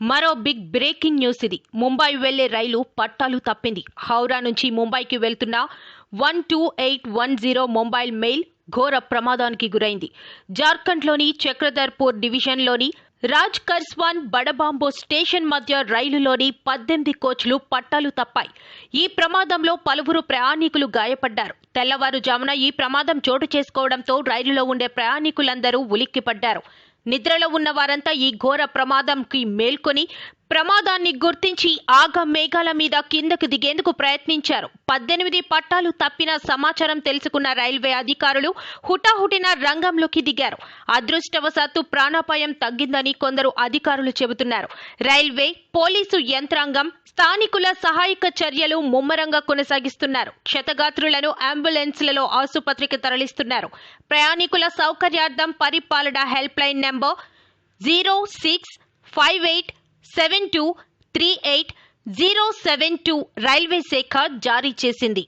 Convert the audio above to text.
మరో big breaking news ఇది. ముంబై వెళ్ళే రైలు పట్టాలు తప్పింది. హౌరా నుంచి ముంబైకి వెళ్తున్న one two eight one zero mobile mail ఘోర ప్రమాదానికి గురైంది. జార్ఖండ్లోని చక్రధర్పూర్ డివిజన్లోని రాజ్ కర్స్వాన్ బడబాంబో స్టేషన్ మధ్య రైలులోని పద్దెనిమిది కోచ్లు పట్టాలు తప్పాయి. ఈ ప్రమాదంలో పలువురు ప్రయాణికులు గాయపడ్డారు. తెల్లవారుజామున ఈ ప్రమాదం చోటు చేసుకోవడంతో రైలులో ఉండే ప్రయాణికులందరూ ఉలిక్కిపడ్డారు. నిద్రలో ఉన్న వారంతా ఈ ఘోర ప్రమాదంకి మేల్కొని ప్రమాదాన్ని గుర్తించి ఆగ మేఘాల మీద కిందకు దిగేందుకు ప్రయత్నించారు. పద్దెనిమిది పట్టాలు తప్పిన సమాచారం తెలుసుకున్న రైల్వే అధికారులు హుటాహుటిన రంగంలోకి దిగారు. అదృష్టవశాత్తు ప్రాణాపాయం తగ్గిందని కొందరు అధికారులు చెబుతున్నారు. రైల్వే పోలీసు యంత్రాంగం స్థానికుల సహాయక చర్యలు ముమ్మరంగా కొనసాగిస్తున్నారు. క్షతగాత్రులను అంబులెన్స్లలో ఆసుపత్రికి తరలిస్తున్నారు. ప్రయాణికుల సౌకర్యార్థం పరిపాలన help line number zero six five eight seven two three eight zero seven two railway శాఖ జారీ చేసింది.